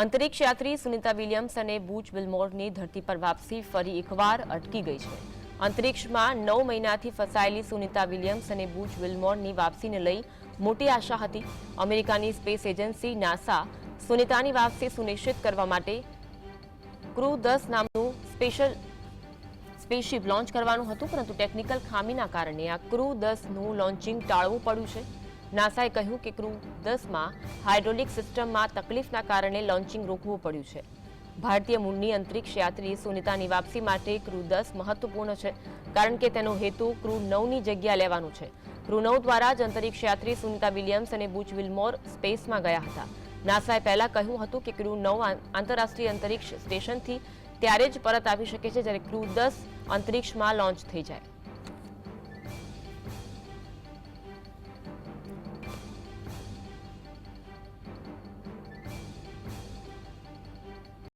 અંતરિક્ષ યાત્રી સુનિતા વિલિયમ્સ અને બુચ બિલમોરની ધરતી પર વાપસી ફરી એકવાર અટકી ગઈ છે. અંતરિક્ષમાં નવ મહિનાથી ફસાયેલી સુનિતા વિલિયમ્સ અને બુચ વિલમોરની વાપસીને લઈ મોટી આશા હતી. અમેરિકાની સ્પેસ એજન્સી નાસા સુનિતાની વાપસી સુનિશ્ચિત કરવા માટે ક્રૂ દસ નામનું સ્પેશિયલ સ્પેસશીપ લોન્ચ કરવાનું હતું, પરંતુ ટેકનિકલ ખામીના કારણે આ ક્રૂ દસનું લોન્ચિંગ ટાળવું પડ્યું છે. નાસાએ કહ્યું કે ક્રૂ દસમાં હાઇડ્રોલિક સિસ્ટમમાં તકલીફના કારણે લોન્ચિંગ રોકવું પડ્યું છે. ભારતીય મૂળની અંતરિક્ષ યાત્રી સુનિતાની વાપસી માટે ક્રૂ દસ મહત્વપૂર્ણ છે, કારણ કે તેનો હેતુ ક્રૂ નવની જગ્યા લેવાનું છે. ક્રૂ નવ દ્વારા જ અંતરિક્ષ યાત્રી સુનિતા વિલિયમ્સ અને બુચ વિલમોર સ્પેસમાં ગયા હતા. નાસાએ પહેલા કહ્યું હતું કે ક્રૂ નવ આંતરરાષ્ટ્રીય અંતરિક્ષ સ્ટેશનથી ત્યારે જ પરત આવી શકે છે જ્યારે ક્રૂ દસ અંતરિક્ષમાં લોન્ચ થઈ જાય.